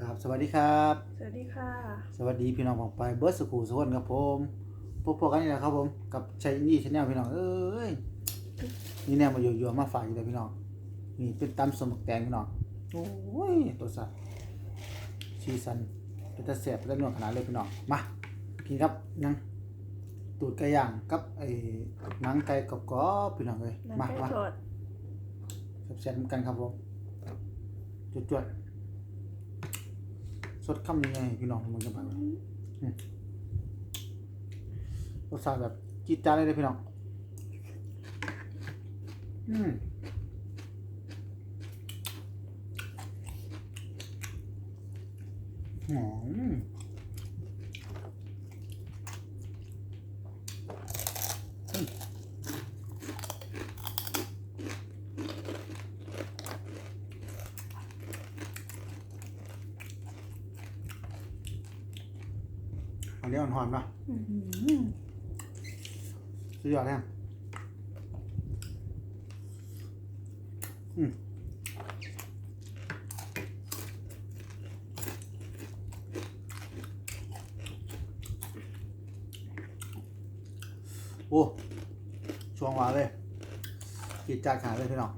ครับสวัสดีครับ สวัสดีค่ะ สวัสดีพี่น้องของไปเบิร์ดสกูสวนครับผมพบๆกันนี่แหละครับผมกับชัยนี่ชาแนลพี่น้องเอ้ยนี่แนวมาอยู่ๆมาฝากอยู่เลยพี่น้องนี่เป็นตำสมบักแตงพี่น้องโอ้ยตัวสัตว์ชีสันเป็นตะแสบเป็นตะนวดขนาดเลยพี่น้องมากินครับยังตูดไก่ย่างกับไอ้หนังไก่กรอบๆพี่น้องเลยน้ำมาไก่มาสดแซ่บๆกันครับผมจวดๆ สดคำยังไงพี่น้องมันจะไปรสชาติแบบจี๊ดจ้าเลยเลยพี่น้อง อืมหอม อันนี้อ่อนๆป่ะอื้อหือสุดยอดเลยอืมโอ้ช่วงหวานเลยกินจานขาดเลยพี่น้อง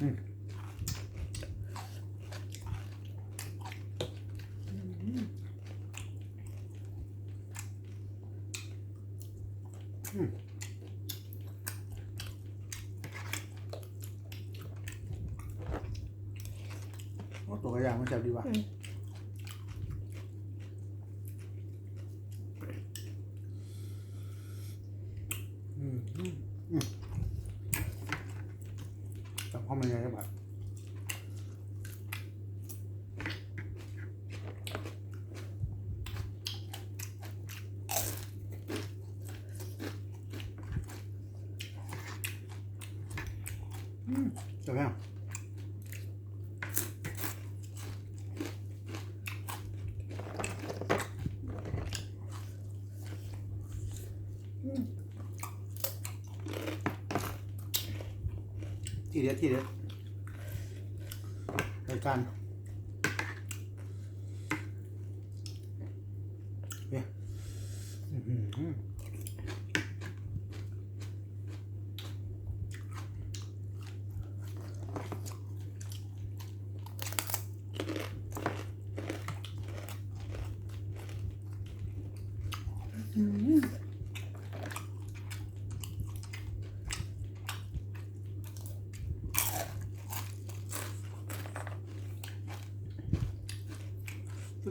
อืมโอ้ ตัวกระยางมันจับดีว่ะอืมอืมอืมอืมจับเข้ามาเลยครับอืม จับยังทีเด็ดทีเด็ดรายการเนี่ย อื้อหือสุ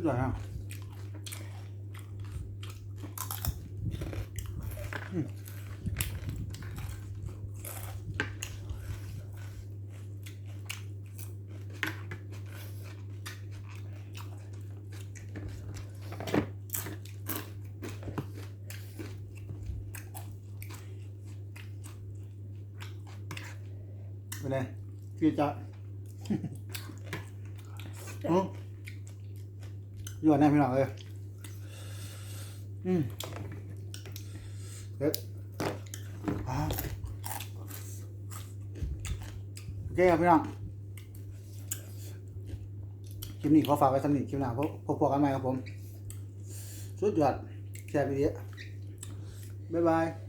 ดยอดอะอืมเป็นไงพี่จะโอ้ยอดแน่พี่น้องเลยอืมเด็ดอ่าโอเคครับพี่น้องคลิปนี้ขอฝากไว้สำหรับคลิปหน้าพบพบกันใหม่ครับผม สุดยอดแชร์ไปเยอะบ๊ายบาย